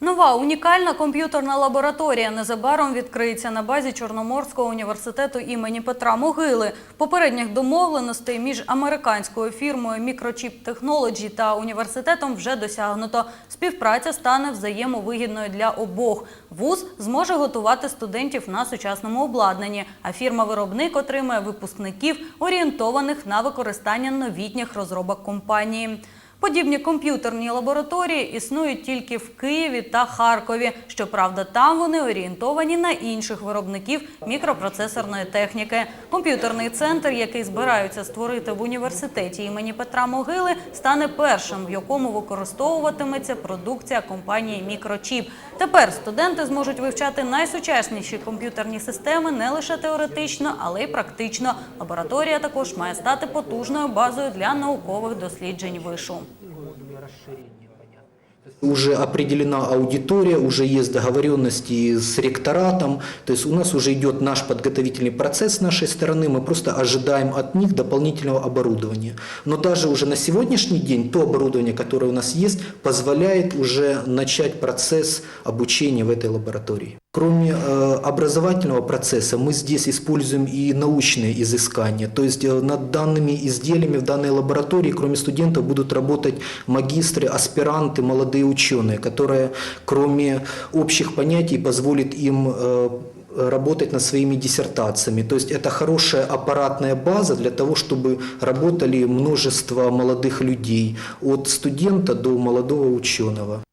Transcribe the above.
Нова унікальна комп'ютерна лабораторія незабаром відкриється на базі Чорноморського університету імені Петра Могили. Попередніх домовленостей між американською фірмою Microchip Technology та університетом вже досягнуто. Співпраця стане взаємовигідною для обох. ВУЗ зможе готувати студентів на сучасному обладнанні, а фірма-виробник отримає випускників, орієнтованих на використання новітніх розробок компанії. Подібні комп'ютерні лабораторії існують тільки в Києві та Харкові. Щоправда, там вони орієнтовані на інших виробників мікропроцесорної техніки. Комп'ютерний центр, який збираються створити в університеті імені Петра Могили, стане першим, в якому використовуватиметься продукція компанії Мікрочіп. Тепер студенти зможуть вивчати найсучасніші комп'ютерні системи не лише теоретично, але й практично. Лабораторія також має стати потужною базою для наукових досліджень вишу Уже определена аудитория, уже есть договоренности с ректоратом, то есть у нас уже идет наш подготовительный процесс с нашей стороны, мы просто ожидаем от них дополнительного оборудования. Но даже уже на сегодняшний день то оборудование, которое у нас есть, позволяет уже начать процесс обучения в этой лаборатории. Кроме э, образовательного процесса, мы здесь используем и научные изыскания. То есть э, над данными изделиями в данной лаборатории, кроме студентов, будут работать магистры, аспиранты, молодые ученые, которые, кроме общих понятий, позволит им э, работать над своими диссертациями. То есть это хорошая аппаратная база для того, чтобы работали множество молодых людей, от студента до молодого ученого.